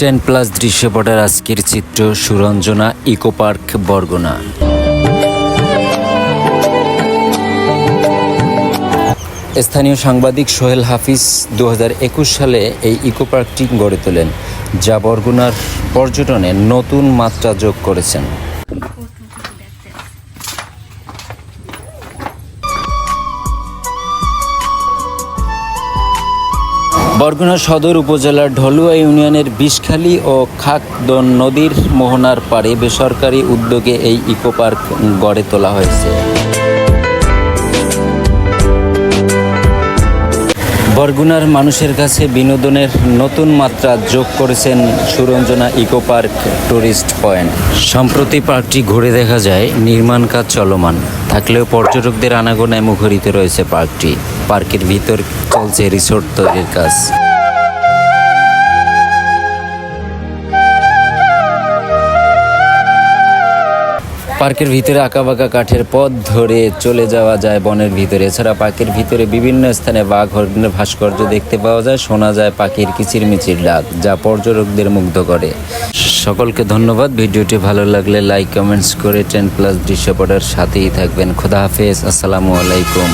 Ten plus দৃশ্যপটের আজকের চিত্র Suranjana eco park Barguna. স্থানীয় সাংবাদিক সোহেল হাফিজ দু হাজার একুশ সালে এই ইকো পার্কটি গড়ে তোলেন, যা বরগুনার পর্যটনে নতুন মাত্রা যোগ করেছেন। বরগুনা সদর উপজেলার ঢলুয়া ইউনিয়নের বিষখালী ও খাকদন নদীর মোহনার পাড়ে বেসরকারি উদ্যোগে এই ইকো পার্ক গড়ে তোলা হয়েছে। বরগুনার মানুষের কাছে বিনোদনের নতুন মাত্রা যোগ করেছেন Suranjana eco park tourist point. সম্প্রতি পার্কটি ঘুরে দেখা যায় নির্মাণ কাজ চলমান। থাকলেও পর্যটকদের আনাগোনায় মুখরিত রয়েছে পার্কটি। পার্কের ভিতর চলছে রিসোর্ট তৈরির কাজ। পার্কের ভিতরে আঁকাবাঁকা কাঠের পথ ধরে চলে যাওয়া যায় বনের ভিতরে। এছাড়া পার্কের ভিতরে বিভিন্ন স্থানে বাঘ হরিণের ভাস্কর্য দেখতে পাওয়া যায়। শোনা যায় পাখির কিচিরমিচির ডাক, যা পর্যটকদের মুগ্ধ করে। সকলকে ধন্যবাদ। ভিডিওটি ভালো লাগলে লাইক কমেন্টস করে টেন প্লাস দৃশ্যপটের সাথেই থাকবেন। খোদা হাফেজ, আসসালামু আলাইকুম।